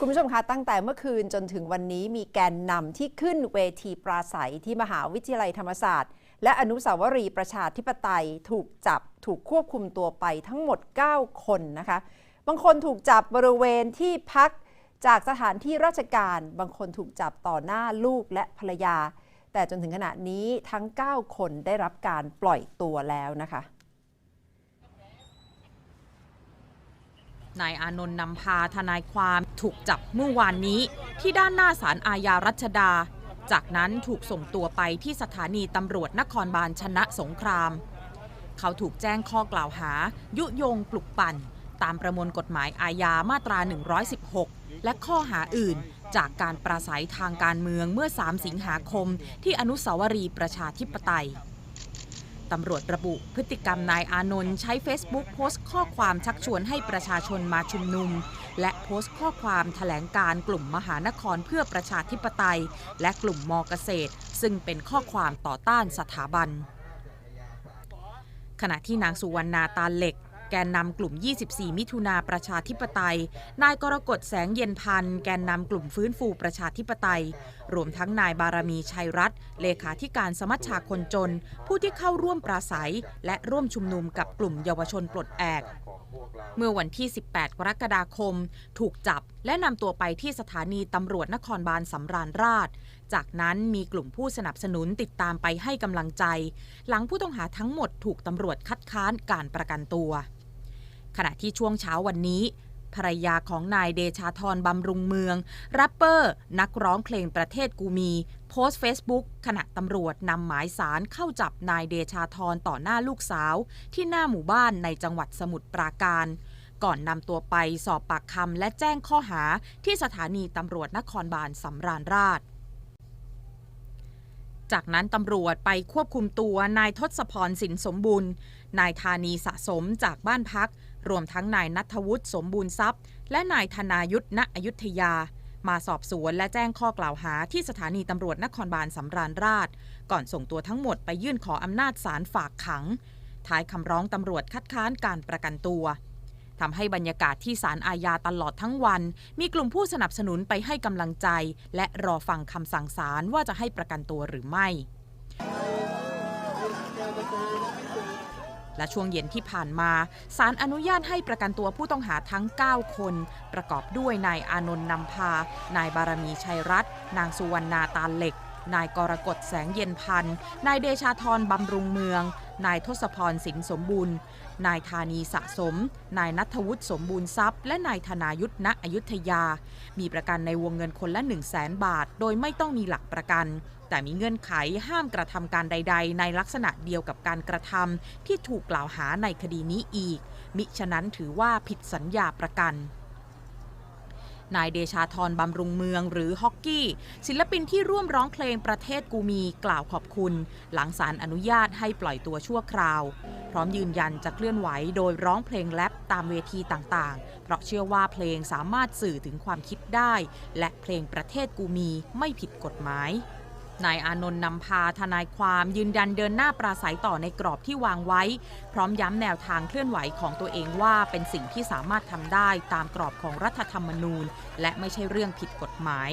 คุณผู้ชมคะตั้งแต่เมื่อคืนจนถึงวันนี้มีแกนนำที่ขึ้นเวทีปราศัยที่มหาวิทยาลัยธรรมศาสตร์ และอนุสาวรีย์ประชาธิปไตยถูกจับถูกควบคุมตัวไปทั้งหมด 9 คนนะคะ บางคนถูกจับบริเวณที่พักจากสถานที่ราชการ บางคนถูกจับต่อหน้าลูกและภรรยา แต่จนถึงขณะนี้ทั้ง 9 คนได้รับการปล่อยตัวแล้วนะคะ นายอานนท์นำพาทนายความถูกจับเมื่อวานนี้ ที่ด้านหน้าศาลอาญารัชดา จากนั้นถูกส่งตัวไปที่สถานีตำรวจนครบาลชนะสงคราม เขาถูกแจ้งข้อกล่าวหา ยุยงปลุกปั่น ตามประมวลกฎหมายอาญามาตรา 116 และข้อหาอื่น จากการปราศัยทางการเมืองเมื่อ 3 สิงหาคม ที่อนุสาวรีย์ประชาธิปไตย ตำรวจระบุพฤติกรรมนายอานนท์ใช้ Facebook โพสต์ข้อความชักชวนให้ประชาชนมาชุมนุม และโพสต์ข้อความแถลงการกลุ่มมหานครเพื่อประชาธิปไตย และกลุ่มมอเกษตร ซึ่งเป็นข้อความต่อต้านสถาบัน ขณะที่นางสุวรรณาตาเหล็ก แกนนำกลุ่ม 24 มิถุนาประชาธิปไตย นายกรกฎแสงเย็นพันธ์แกนนำกลุ่มฟื้นฟูประชาธิปไตย รวมทั้งนายบารมีชัยรัตน์เลขาธิการสมัชชาคนจน ผู้ที่เข้าร่วมปราศัย และร่วมชุมนุมกับกลุ่มเยาวชนปลดแอก เมื่อวันที่ 18 กรกฎาคม ถูกจับและนำตัวไปที่สถานีตำรวจนครบาลสำราญราช จากนั้นมีกลุ่มผู้สนับสนุนติดตามไปให้กำลังใจ หลังผู้ต้องหาทั้งหมดถูกตำรวจคัดค้านการประกันตัว ขณะที่ช่วงเช้าวันนี้ ภรรยาของนายเดชาธรบำรุงเมืองแรปเปอร์ นักร้องเพลงประเทศกูมี โพสต์เฟซบุ๊กขณะตำรวจนำหมายสารเข้าจับนายเดชาธรต่อหน้าลูกสาว ที่หน้าหมู่บ้านในจังหวัดสมุทรปราการก่อนนำตัวไปสอบปากคำและแจ้งข้อหาที่สถานีตำรวจนครบาลสำราญราช จากนั้นตำรวจไปควบคุมตัวนายทศพรสินสมบูรณ์ นายธานีสะสมจากบ้านพัก รวมทั้งนายนัทวุฒิสมบูรณ์ทรัพย์ และนายธนายุทธณอยุธยา มาสอบสวนและแจ้งข้อกล่าวหาที่สถานีตำรวจนครบาลสำราญราช ก่อนส่งตัวทั้งหมดไปยื่นขออำนาจศาลฝากขัง ท้ายคำร้องตำรวจคัดค้านการประกันตัว ทำให้บรรยากาศที่ศาลอาญาตลอดทั้งวัน มีกลุ่มผู้สนับสนุนไปให้กำลังใจ และรอฟังคำสั่งศาลว่าจะให้ประกันตัวหรือไม่ และช่วงเย็นที่ผ่านมาศาลอนุญาตให้ประกันตัวผู้ต้องหาทั้ง 9 คน ประกอบด้วยนายอานนท์นำพา นายบารมีชัยรัตน์นางสุวรรณาตาเหล็ก นายกรกฎแสงเย็นพันธ์ นายเดชาธรบำรุงเมือง นายทศพรสินสมบูรณ์ นายธานีสะสม นายนัทวุฒิสมบูรณ์ทรัพย์ และนายธนายุทธณอยุธยา มีประกันในวงเงินคนละ 1 0 0 0 0แสนบาท โดยไม่ต้องมีหลักประกัน แต่มีเงื่อนไขห้ามกระทำการใด ๆ ในลักษณะเดียวกับการกระทำที่ถูกกล่าวหาในคดีนี้อีก มิฉะนั้นถือว่าผิดสัญญาประกัน นายเดชาธรบำรุงเมืองหรือฮอกกี้ ศิลปินที่ร่วมร้องเพลงประเทศกูมีกล่าวขอบคุณ หลังศาลอนุญาตให้ปล่อยตัวชั่วคราว พร้อมยืนยันจะเคลื่อนไหวโดยร้องเพลงแรปตามเวทีต่างๆ เพราะเชื่อว่าเพลงสามารถสื่อถึงความคิดได้ และเพลงประเทศกูมีไม่ผิดกฎหมาย นายอานนท์นำพาทนายความยืนยันเดินหน้าปราศัยต่อในกรอบที่วางไว้ พร้อมย้ำแนวทางเคลื่อนไหวของตัวเองว่าเป็นสิ่งที่สามารถทำได้ตามกรอบของรัฐธรรมนูญ และไม่ใช่เรื่องผิดกฎหมาย